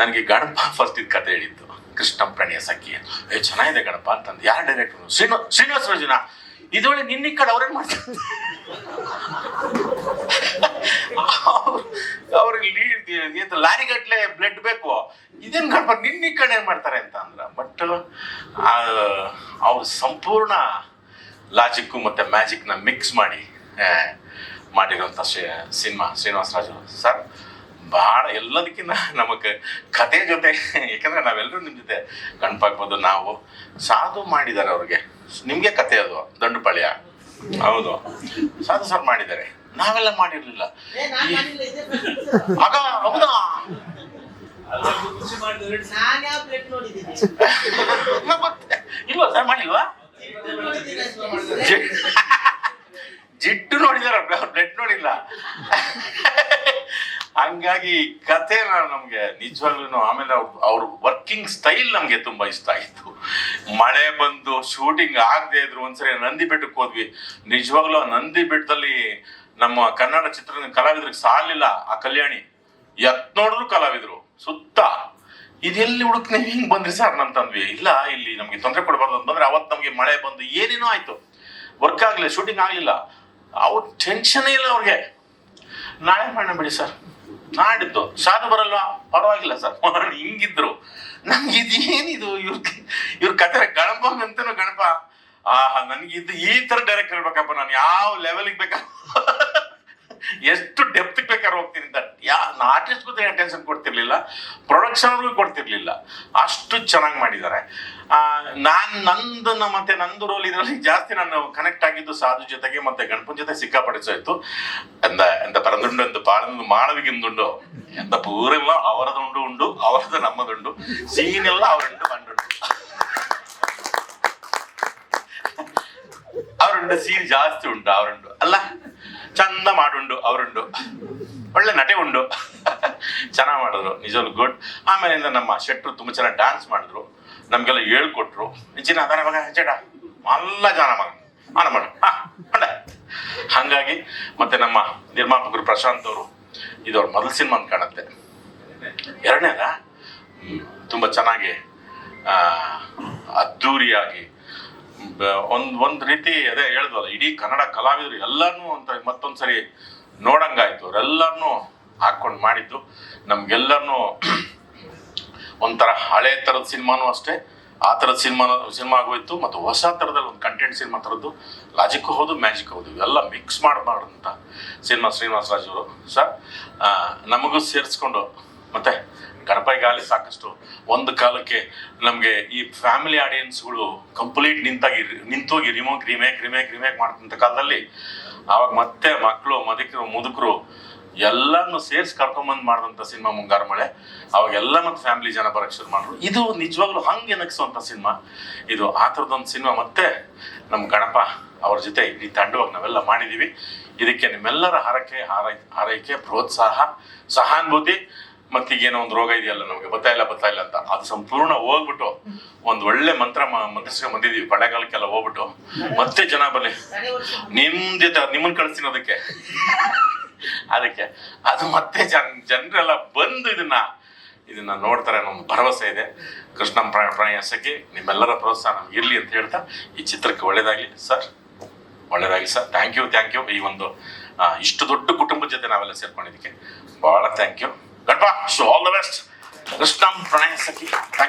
ನನಗೆ ಗಣಪ ಫಸ್ಟ್ ಇದು ಕತೆ ಹೇಳಿದ್ದು. ಕೃಷ್ಣ ಪ್ರಣಯ ಸಖಿ ಏ, ಚೆನ್ನಾಗಿದೆ ಗಣಪ ಅಂತಂದು. ಯಾರು ಡೈರೆಕ್ಟರ್ ಶ್ರೀನಿವಾಸ ಶ್ರೀನಿವಾಸ ರಾಜನ ಇದೊಳೆ ನಿನ್ನ ಕಡೆ ಅವ್ರೇನ್ ಮಾಡ್ತಾರೆ? ಅವ್ರಿಗೆ ಲೀಡ್ ಲಾರಿ ಗಟ್ಲೆ ಬ್ಲಡ್ ಬೇಕು? ಇದೇನ್ ಗಣಪ, ನಿನ್ನ ಕಡೆ ಏನ್ ಮಾಡ್ತಾರೆ ಅಂತ ಅಂದ್ರ. ಬಟ್ ಅವ್ರ ಸಂಪೂರ್ಣ ಲಾಜಿಕ್ಕು ಮತ್ತೆ ಮ್ಯಾಜಿಕ್ನ ಮಿಕ್ಸ್ ಮಾಡಿ ಮಾಡಿರುವಂತ ಸಿನಿಮಾ, ಶ್ರೀನಿವಾಸ ರಾಜು ಸರ್? ಬಹಳ ಎಲ್ಲದಕ್ಕಿಂತ ನಮಗೆ ಕತೆ ಜೊತೆ ಯಾಕಂದ್ರೆ ನಾವೆಲ್ಲರೂ ನಿಮ್ಮ ಜೊತೆ ಕಣ್ಪಾಕ್ಬೋದು ನಾವು ಸಾಧು ಮಾಡಿದ್ದಾರೆ ಅವ್ರಿಗೆ. ನಿಮಗೆ ಕತೆ ಅದು ದಂಡುಪಾಳ್ಯ. ಹೌದು. ಸಾಧು ಸರ್ ಮಾಡಿದ್ದಾರೆ. ನಾವೆಲ್ಲ ಮಾಡಿರ್ಲಿಲ್ಲ. ಆಗ ಹೌದಾ? ಪ್ಲೇಟ್ ಇಲ್ವಾ ಸರ್ ಮಾಡಿಲ್ವಾ? ಜಿಟ್ಟು ಜಿಡ್ಡು ನೋಡಿದಾರ ಬ್ಲಡ್ ನೋಡಿಲ್ಲ. ಹಂಗಾಗಿ ಕತೆ ನಮ್ಗೆ ನಿಜವಾಗ್ಲೂ ಆಮೇಲೆ ಅವ್ರ ವರ್ಕಿಂಗ್ ಸ್ಟೈಲ್ ನಮ್ಗೆ ತುಂಬಾ ಇಷ್ಟ ಆಯ್ತು. ಮಳೆ ಬಂದು ಶೂಟಿಂಗ್ ಆಗದೆ ಇದ್ರು ಒಂದ್ಸರಿ ನಂದಿ ಬೆಟ್ಟಕ್ಕೆ ಹೋದ್ವಿ. ನಿಜವಾಗ್ಲೂ ನಂದಿ ಬೆಟ್ಟದಲ್ಲಿ ನಮ್ಮ ಕನ್ನಡ ಚಿತ್ರದ ಕಲಾವಿದ್ರಿಗೆ ಸಾಲಿಲ್ಲ ಆ ಕಲ್ಯಾಣಿ. ಎತ್ ನೋಡಿದ್ರು ಕಲಾವಿದ್ರು, ಸುತ್ತ. ಇದೆಲ್ಲಿ ಹುಡುಕ್ ನೀವು ಹಿಂಗ್ ಬಂದ್ರಿ ಸರ್? ಅಂತಂದ್ವಿ ಇಲ್ಲ, ಇಲ್ಲಿ ನಮ್ಗೆ ತೊಂದರೆ ಕೊಡಬಾರ್ದು ಅಂತ ಬಂದ್ರೆ ಅವತ್ತು ನಮ್ಗೆ ಮಳೆ ಬಂದು ಏನೇನೋ ಆಯ್ತು. ವರ್ಕ್ ಆಗ್ಲಿಲ್ಲ ಶೂಟಿಂಗ್ ಆಗ್ಲಿಲ್ಲ. ಅವ್ರ ಟೆನ್ಷನ್ ಇಲ್ಲ ಅವ್ರಿಗೆ. ನಾಳೆ ಮಾಡೋಣ ಬಿಡಿ ಸರ್. ನಾಡಿದ್ದು. ಸಾಧು ಬರಲ್ವಾ? ಪರವಾಗಿಲ್ಲ ಸರ್. ಹಿಂಗಿದ್ರು. ನಮ್ಗೆ ಇದೇನಿದು ಇವ್ರ ಇವ್ರ ಕತೆ ಗಣಪ ಅಂತ ಗಣಪ. ಆಹಾ ಇದು ಈ ತರ ಡೈರೆಕ್ಟ್ ಹೇಳ್ಬೇಕಪ್ಪ. ನಾನು ಯಾವ ಲೆವೆಲ್ಗೆ ಬೇಕಾ ಎಷ್ಟು ಬೇಕಾದ್ರೆ ಹೋಗ್ತೀನಿ ಯಾ ಆರ್ಟಿಸ್ಟ್ ಬಗ್ಗೆ ಟೆನ್ಷನ್ ಕೊಡ್ತಿರ್ಲಿಲ್ಲ ಪ್ರೊಡಕ್ಷನ್ ಅವ್ರಿಗೂ ಕೊಡ್ತಿರ್ಲಿಲ್ಲ. ಅಷ್ಟು ಚೆನ್ನಾಗಿ ಮಾಡಿದ್ದಾರೆ. ನಾನ್ ನಂದು ಮತ್ತೆ ನಂದು ರೋಲ್ ಇದರಲ್ಲಿ ಜಾಸ್ತಿ ನಾನು ಕನೆಕ್ಟ್ ಆಗಿದ್ದು ಸಾಧು ಜೊತೆಗೆ ಮತ್ತೆ ಗಣಪನ್ ಜೊತೆ ಸಿಕ್ಕಾಪಡಿಸೋಯ್ತು ಎಂದ ಎಂತ ಪರಂದುಂಡು ಅಂತ ಪಾಳಂದು, ಮಾಳವಿಗಿಂದುಂಡು ಎಂತ ಪೂರೆಲ್ಲ ಅವರದುಂಡು, ಉಂಡು, ಅವರದು ನಮ್ಮದುಂಡು ಸೀನೆಲ್ಲ ಅವರುಂಡು ಬಂಡುಂಡು ಅವರುಂಡು ಸೀನ್ ಜಾಸ್ತಿ ಉಂಟು, ಅವರುಂಡು. ಅಲ್ಲ, ಚಂದ ಮಾಡುಂಡು, ಅವರುಂಡು. ಒಳ್ಳೆ ನಟೆ ಉಂಡು. ಚೆನ್ನಾಗಿ ಮಾಡಿದ್ರು. ನಿಜವಾಗ್ಲು ಗುಡ್ ಆಮೇಲಿಂದ ನಮ್ಮ ಶೆಟ್ರು ತುಂಬಾ ಚೆನ್ನಾಗಿ ಡ್ಯಾನ್ಸ್ ಮಾಡಿದ್ರು. ನಮಗೆಲ್ಲ ಹೇಳ್ಕೊಟ್ರು. ನಿಜಿನ ಅದರ ಮಗ ಹಚ್ಚಡ ಎಲ್ಲ ಜನ ಮಗ. ಆನ ಮಾಡ. ಹಂಗಾಗಿ ಮತ್ತೆ ನಮ್ಮ ನಿರ್ಮಾಪಕರು ಪ್ರಶಾಂತ್ ಅವರು, ಇದು ಅವ್ರ ಮೊದಲ ಸಿನಿಮಾ ಅಂತ ಕಾಣುತ್ತೆ. ಎರಡನೇದ ತುಂಬ ಚೆನ್ನಾಗಿ ಅದ್ಧೂರಿಯಾಗಿ ಒಂದು ಒಂದ್ ಒಂದ್ ರೀತಿ ಅದೇ ಹೇಳಿದ್ವಲ್ಲ, ಇಡೀ ಕನ್ನಡ ಕಲಾವಿದರು ಎಲ್ಲಾನು ಅಂತ ಮತ್ತೊಂದ್ಸರಿ ನೋಡಂಗಾಯ್ತು. ಅವರೆಲ್ಲರನ್ನೂ ಹಾಕೊಂಡು ಮಾಡಿದ್ದು. ನಮ್ಗೆಲ್ಲರನ್ನೂ ಒಂಥರ ಹಳೆ ಥರದ ಸಿನಿಮಾನು ಅಷ್ಟೇ. ಆ ಥರದ ಸಿನಿಮಾ ಸಿನಿಮಾ ಆಗೋಯ್ತು ಮತ್ತು ಹೊಸ ಥರದಲ್ಲಿ ಒಂದು ಕಂಟೆಂಟ್ ಸಿನಿಮಾ ಥರದ್ದು. ಲಾಜಿಕ್ ಹೌದು ಮ್ಯಾಜಿಕ್ ಹೌದು. ಇವೆಲ್ಲ ಮಿಕ್ಸ್ ಮಾಡಬಾರ್ದಂತ ಸಿನಿಮಾ ಶ್ರೀನಿವಾಸ ರಾಜವರು ಸರ್ ನಮಗೂ ಸೇರಿಸ್ಕೊಂಡು ಮತ್ತೆ ಗಣಪೈಗಾಲಿ ಸಾಕಷ್ಟು ಒಂದು ಕಾಲಕ್ಕೆ ನಮಗೆ ಈ ಫ್ಯಾಮಿಲಿ ಆಡಿಯನ್ಸ್ಗಳು ಕಂಪ್ಲೀಟ್ ನಿಂತಾಗಿ ನಿಂತೋಗಿ ರಿಮೋಕ್ ರಿಮೇಕ್ ರಿಮೇಕ್ ರಿಮೇಕ್ ಮಾಡ್ತಂಥ ಕಾಲದಲ್ಲಿ ಆವಾಗ ಮತ್ತೆ ಮಕ್ಕಳು ಮದಕರು, ಮುದುಕರು ಎಲ್ಲಾನು ಸೇರಿಸಿ ಕರ್ಕೊಂಬಂದ್ ಮಾಡಿದಂಥ ಸಿನಿಮಾ ಮುಂಗಾರು ಮಳೆ ಅವಾಗೆಲ್ಲ ಮತ್ತೆ ಫ್ಯಾಮಿಲಿ ಜನ ಬರಕ್ಕೆ ಶುರು ಮಾಡಿದ್ರು ಇದು ನಿಜವಾಗ್ಲೂ ಹಂಗೆ ಎನಗಿಸುವಂಥ ಸಿನಿಮಾ ಇದು ಆ ಥರದೊಂದು ಸಿನಿಮಾ ಮತ್ತೆ ನಮ್ಮ ಗಣಪ ಅವ್ರ ಜೊತೆ ಈ ತಂಡವಾಗಿ ನಾವೆಲ್ಲ ಮಾಡಿದೀವಿ. ಇದಕ್ಕೆ ನಿಮ್ಮೆಲ್ಲರ ಹಾರೈಕೆ, ಹಾರೈ, ಹಾರೈಕೆ, ಪ್ರೋತ್ಸಾಹ, ಸಹಾನುಭೂತಿ. ಮತ್ತೀಗೇನೋ ಒಂದು ರೋಗ ಇದೆಯಲ್ಲ ನಮಗೆ, ಬತ್ತಾ ಇಲ್ಲ ಅಂತ. ಅದು ಸಂಪೂರ್ಣ ಹೋಗ್ಬಿಟ್ಟು ಒಂದು ಒಳ್ಳೆ ಮಂತ್ರ ಮಂತ್ರಿಸ್ಕೊಂಡ್ ಬಂದಿದೀವಿ. ಪಳೆಗಾಲಕ್ಕೆಲ್ಲ ಹೋಗ್ಬಿಟ್ಟು. ಮತ್ತೆ ಜನ ಬರ್ಲಿ. ಕಡೆ ವರ್ಷ ನಿಮ್ ಜೊತೆ ನಿಮ್ಮನ್ನ ಕಳಿಸ್ತೀನಿ ಅದಕ್ಕೆ. ಅದಕ್ಕೆ. ಅದು ಮತ್ತೆ ಜನ್, ಜನರೆಲ್ಲ ಬಂದು ಇದನ್ನ ಇದನ್ನ ನೋಡ್ತಾರೆ. ಅನ್ನೋ ಒಂದು ಭರವಸೆ ಇದೆ. ಕೃಷ್ಣ ಪ್ರ- ಪ್ರಣಯಸಕ್ಕೆ ನಿಮ್ಮೆಲ್ಲರ ಪ್ರೋತ್ಸಾಹ ನಮ್ಗೆ ಇರ್ಲಿ ಅಂತ ಹೇಳ್ತಾ, ಈ ಚಿತ್ರಕ್ಕೆ ಒಳ್ಳೇದಾಗ್ಲಿ. ಸರ್ ಒಳ್ಳೇದಾಗ್ಲಿ sir. Thank you thank you ಈ ಒಂದು ಇಷ್ಟು ದೊಡ್ಡ ಕುಟುಂಬದ ಜೊತೆ ನಾವೆಲ್ಲ ಸೇರ್ಕೊಂಡಿದ್ದಕ್ಕೆ ಬಹಳ thank you Ganapa show all the best Krishna Pranayasakhi thank